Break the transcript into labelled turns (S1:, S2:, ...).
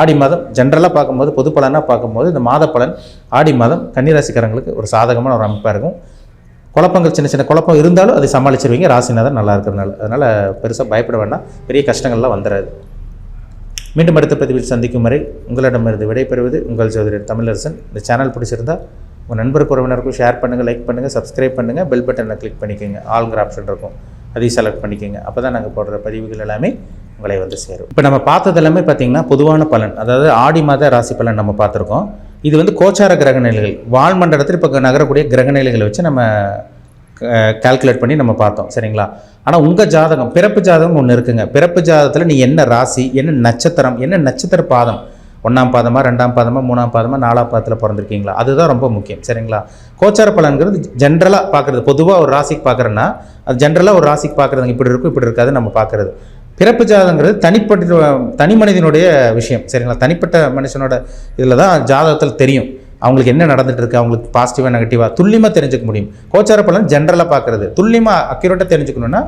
S1: ஆடி மாதம் ஜென்ரலாக பார்க்கும்போது பொது பலனாக பார்க்கும்போது இந்த மாத பலன் ஆடி மாதம் கன்னிராசிக்காரங்களுக்கு ஒரு சாதகமான ஒரு அமைப்பாக இருக்கும். குழப்பங்கள் சின்ன சின்ன குழப்பம் இருந்தாலும் அதை சமாளிச்சிருவீங்க. ராசிநாதன் நல்லா இருக்கிறதுனால. அதனால் பெருசாக பயப்பட வேண்டாம். பெரிய கஷ்டங்கள்லாம் வந்துடாது மீண்டும் அடுத்த பதிவில் சந்திக்கும் வரை உங்களிடமிருந்து விடைபெறுவது உங்கள் ஜோதிடர் தமிழரசன். இந்த சேனல் பிடிச்சிருந்தா உங்கள் நண்பருக்கு உறவினருக்கும் ஷேர் பண்ணுங்கள் லைக் பண்ணுங்கள் சப்ஸ்கிரைப் பண்ணுங்கள் பெல் பட்டனை கிளிக் பண்ணிக்கோங்க. ஆளுங்கிற ஆப்ஷன் இருக்கும். அதையும் செலக்ட் பண்ணிக்கோங்க. அப்போ தான் நாங்கள் போடுற பதிவுகள் எல்லாமே உங்களை வந்து சேரும். இப்போ நம்ம பார்த்தது எல்லாமே பார்த்தீங்கன்னா பொதுவான பலன். அதாவது ஆடி மாத ராசி பலன் நம்ம பார்த்துருக்கோம். இது வந்து கோச்சார கிரக நிலைகள். வாழ்மண்டலத்தில் இப்போ நகரக்கூடிய கிரக நிலைகளை வச்சு நம்ம கால்குலேட் பண்ணி நம்ம பார்த்தோம். சரிங்களா? ஆனால் உங்கள் ஜாதகம் பிறப்பு ஜாதகம் ஒன்று இருக்குங்க. பிறப்பு ஜாதகத்தில் நீ என்ன ராசி என்ன நட்சத்திரம் என்ன நட்சத்திர பாதம்? ஒன்றாம் பாதமாக ரெண்டாம் பாதமாக மூணாம் பாதமாக நாலாம் பாதத்தில் பிறந்திருக்கீங்களா? அதுதான் ரொம்ப முக்கியம். சரிங்களா? கோச்சார பலன்கிறது ஜென்ரலாக பார்க்குறது. பொதுவாக ஒரு ராசிக்கு பார்க்குறேன்னா அது ஜென்ரலாக ஒரு ராசிக்கு பார்க்குறதுங்க. இப்படி இருக்கும் இப்படி இருக்காது நம்ம பார்க்குறது. பிறப்பு ஜாதகங்கிறது தனிப்பட்ட தனி மனிதனுடைய விஷயம் சரிங்களா? தனிப்பட்ட மனுஷனோட இதில் தான் ஜாதகத்தில் தெரியும். அவங்களுக்கு என்ன நடந்துட்டு இருக்கு அவங்களுக்கு பாசிட்டிவாக நெகட்டிவாக துல்லியமாக தெரிஞ்சுக்க முடியும். கோச்சார பலன் ஜென்ரலாக பார்க்குறது. துல்லியமாக அக்யூரேட்டாக தெரிஞ்சுக்கணுன்னா